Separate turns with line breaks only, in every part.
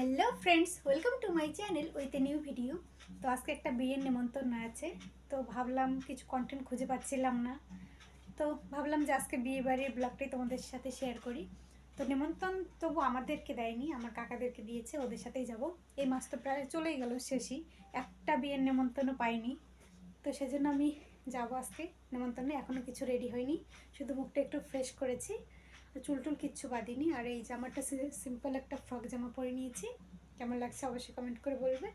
Hello friends, welcome to my channel with a new video. তো আজকে একটা বিয়ের নেমন্তন্ন আছে, তো ভাবলাম কিছু কন্টেন্ট খুঁজে পাচ্ছিলাম না। তো ভাবলাম যে আজকে বিয়ে বাড়ির ব্লগটাই তোমাদের সাথে শেয়ার করি। তো নেমন্তন্ন তবু আমাদেরকে দেয়নি, আমার কাকাদেরকে দিয়েছে, ওদের সাথেই যাব। এই মাস তো প্রায় চলেই গেল শেষই, একটা বিয়ের নেমন্তন্ন পাইনি। তো সেজন্য আমি যাব আজকে নেমন্তন্নে এখনও কিছু রেডি হয়নি, শুধু মুখটা একটু ফ্রেশ করেছি। চুল টুল কিচ্ছু বাঁধিনি। আর এই জামাটা সিম্পল একটা ফ্রক জামা পরে নিয়েছি। কেমন লাগছে অবশ্যই কমেন্ট করে বলবে।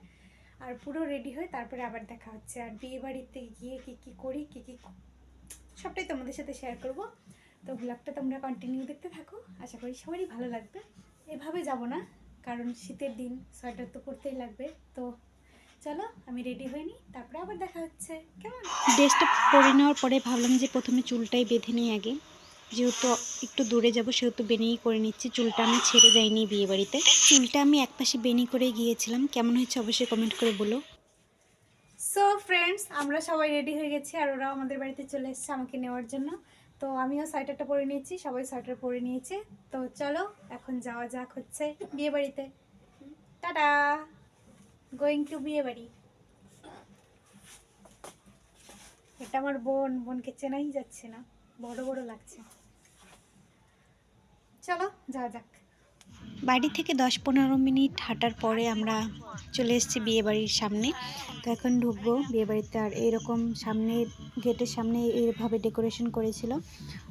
আর পুরো রেডি হয়ে তারপরে আবার দেখা হচ্ছে। আর বিয়ে বাড়িতে গিয়ে কী কী করি, কী কী সবটাই তোমাদের সাথে শেয়ার করব। তো ব্লগটা তোমরা কন্টিনিউ দেখতে থাকো। আশা করি সবারই ভালো লাগবে। এভাবে যাব না, কারণ শীতের দিন সোয়েটার তো পরতেই লাগবে। তো চলো, আমি রেডি হইনি তারপরে আবার দেখা হচ্ছে। কেমন?
ড্রেসটা পরে নেওয়ার পরে ভাবলাম যে প্রথমে চুলটাই বেঁধে নিই আগে। যেহেতু একটু দূরে যাব, সেহেতু বেনিই করে নিচ্ছি। চুলটা আমি ছেড়ে যাইনি বিয়ে বাড়িতে চুলটা আমি একপাশে বেনি করে গিয়েছিলাম। কেমন হয়েছে অবশ্যই কমেন্ট করে বলো।
সো ফ্রেন্ডস আমরা সবাই রেডি হয়ে গেছি আর ওরাও আমাদের বাড়িতে চলে এসেছে আমাকে নেওয়ার জন্য। তো আমিও সোয়েটারটা পরে নিয়েছি, সবাই সোয়েটার পরে নিয়েছে। তো চলো, এখন যাওয়া যাক হচ্ছে বিয়ে বাড়িতে টাটা! গোয়িং টু বিয়ে বাড়ি এটা আমার বোন, বোনকে চেনাই যাচ্ছে না। বড় বড় লাগছে। চলো, যাওয়া যাক।
বাড়ি থেকে দশ পনেরো মিনিট হাঁটার পরে আমরা চলে এসেছি বিয়ে বাড়ির সামনে। তো এখন ঢুকবো বিয়ে বাড়িতে আর এইরকম সামনে, গেটের সামনে এইভাবে ডেকোরেশন করেছিল।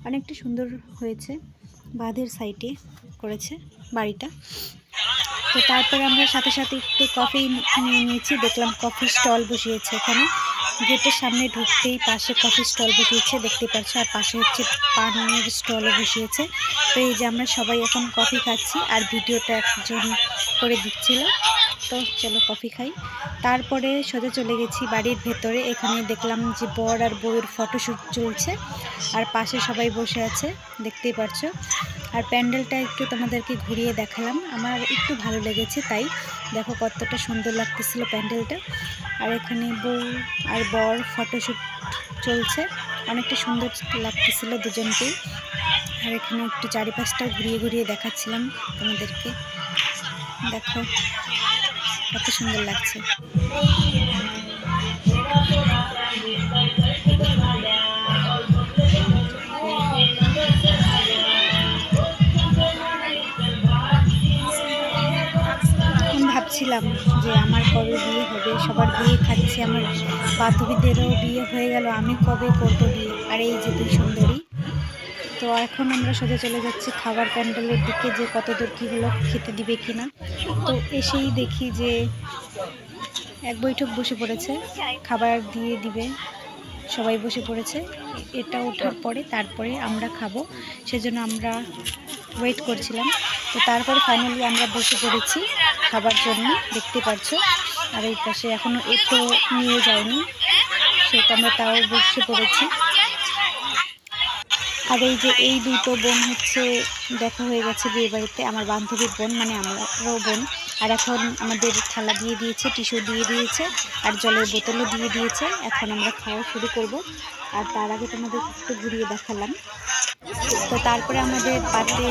অনেকটা সুন্দর হয়েছে। বাঁধের সাইডে করেছে বাড়িটা। তো তারপরে আমরা সাথে সাথে একটু কফি নিয়ে নিয়েছি। দেখলাম কফি স্টল বসিয়েছে এখানে। গেটের সামনে ঢুকতেই পাশে কফি স্টল বসিয়েছে। দেখতে পাচ্ছ, আর পাশে হচ্ছে পানের স্টলও বসিয়েছে। তো এই যে আমরা সবাই এখন কফি খাচ্ছি, আর ভিডিওটা একজন করে দিচ্ছিল। তো চলো কফি খাই। তারপরে সোজা চলে গেছি বাড়ির ভেতরে। এখানে দেখলাম যে বর আর বউয়ের ফটোশ্যুট চলছে। আর পাশে সবাই বসে আছে। দেখতেই পারছ আর প্যান্ডেলটা একটু তোমাদেরকে ঘুরিয়ে দেখালাম। আমার একটু ভালো লেগেছে তাই। দেখো কতটা সুন্দর লাগতেছিল প্যান্ডেলটা। আর এখানে বউ আর বর ফটোশ্যুট চলছে। অনেকটা সুন্দর লাগতেছিল দুজনকেই। আর এখানে একটু চারিপাশটা ঘুরিয়ে ঘুরিয়ে দেখাচ্ছিলাম তোমাদেরকে। দেখো কত সুন্দর লাগছে। যে আমার কবে বিয়ে হবে, সবার বিয়ে খাচ্ছে আমার বান্ধবীদেরও বিয়ে হয়ে গেল, আমি কবে করব বিয়ে? আর এই যে দুই সুন্দরী। তো এখন আমরা সোজা চলে যাচ্ছি খাবার প্যান্ডেলের দিকে, যে কত দূর কী হলো, খেতে দিবে কি না। তো এসেই দেখি যে এক বৈঠক বসে পড়েছে, খাবার দিয়ে দিবে, সবাই বসে পড়েছে। এটা ওঠার পরে তারপরে আমরা খাব, সেজন্য আমরা ওয়েট করছিলাম। তো তারপরে ফাইনালি আমরা বসে পড়েছি খাবার জন্য, দেখতে পাচ্ছো। আর এই পাশে এখনও এটো নিয়ে যায়নি, সেটা আমরা তাও বসে পড়েছি। আর এই যে এই দুটো বোন হচ্ছে, দেখা হয়ে গেছে বিয়ে বাড়িতে, আমার বান্ধবীর বোন মানে আমারও বোন। আর এখন আমাদের থালা দিয়ে দিয়েছে, টিস্যু দিয়ে দিয়েছে, আর জলের বোতলও দিয়ে দিয়েছে। এখন আমরা খাওয়া শুরু করব। আর তার আগে তোমাদের একটু ঘুরিয়ে দেখালাম। তো তারপরে আমাদের পাতে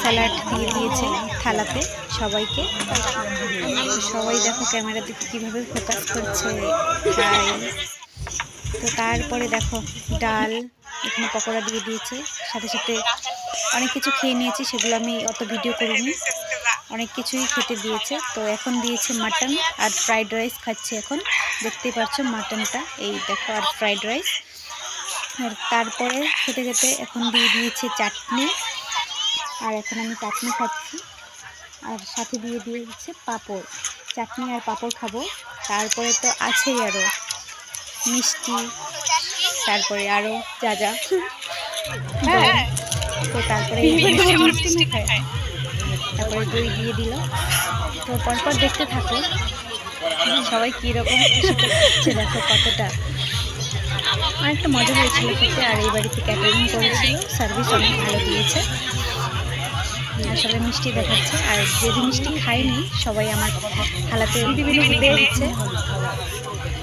স্যালাড দিয়ে দিয়েছে থালাতে সবাইকে। সবাই দেখো ক্যামেরা দিকে কীভাবে ফোকাস করছে। তো তারপরে দেখো ডাল, এখানে পকোড়া দিয়ে দিয়েছে। সাথে সাথে অনেক কিছু খেয়ে নিয়েছি, সেগুলো আমি অত ভিডিও করিনি। অনেক কিছুই খেতে দিয়েছে। তো এখন দিয়েছে মাটন আর ফ্রাইড রাইস খাচ্ছে এখন। দেখতেই পাচ্ছ মাটনটা। এই দেখো আর ফ্রাইড রাইস তারপরে খেতে খেতে এখন দিয়ে দিয়েছে চাটনি। আর এখন আমি চাটনি খাচ্ছি। আর সাথে দিয়ে দিয়েছে পাঁপড়। চাটনি আর পাঁপড় খাব। তারপরে তো আছেই আরও মিষ্টি তারপরে আরও যা যা।
হ্যাঁ
তো তারপরে মিষ্টি খায় তারপরে দই দিয়ে দিল। তো পরপর দেখতে থাকো। সবাই কীরকম দেখো কতটা। অনেকটা মজা হয়েছিল খেতে, আর এই বাড়িতে ক্যাটারিং করেছিল সার্ভিস অনেক ভালো দিয়েছে। সবাই মিষ্টি দেখাচ্ছে, আর যে যে মিষ্টি খাইনি, সবাই আমার থালাতে বিভিন্ন দিচ্ছে।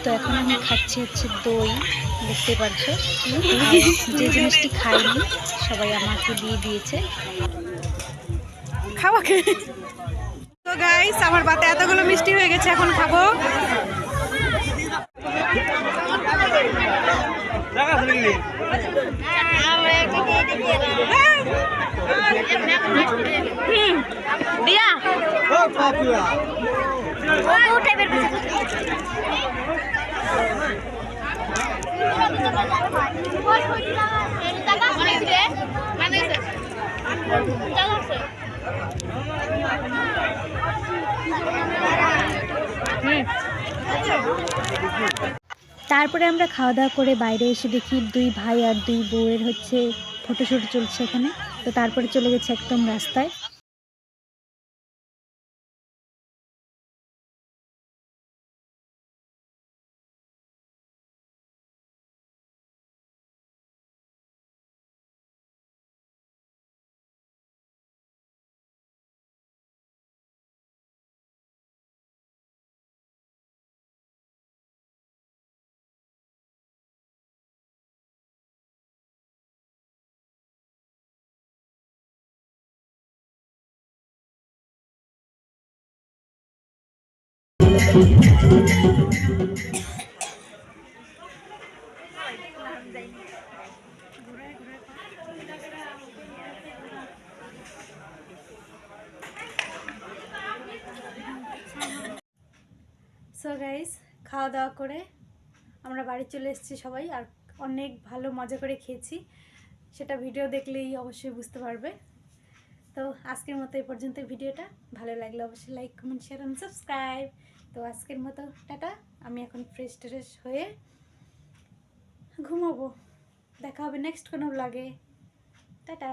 তো এখন আমি খাচ্ছি হচ্ছে দই, দেখতে পাচ্ছ। যে জিনিসটি খাইনি, সবাই আমাকে দিয়ে দিয়েছে।
খাওয়াকে
তো গাইস আমার পাতে এতগুলো মিষ্টি হয়ে গেছে, এখন খাব। দিয়া। তারপরে আমরা খাওয়া দাওয়া করে বাইরে এসে দেখি দুই ভাই আর দুই বউয়ের হচ্ছে ফটোশ্যুট চলছে এখানে। তো তারপরে চলে গেছে একদম রাস্তায়।
সো গাইস খাওয়া দাওয়া করে আমরা বাড়ি চলে এসেছি সবাই আর অনেক ভালো মজা করে খেয়েছি। সেটা ভিডিও দেখলেই অবশ্যই বুঝতে পারবে। তো আজকের মতো এই পর্যন্ত ভিডিওটা। ভালো লাগলে অবশ্যই like comment share and subscribe তো আজকের মতো, টাটা। আমি এখন ফ্রেশ ট্রেশ হয়ে ঘুমাবো। দেখা হবে নেক্সট কোনো ব্লগে টাটা।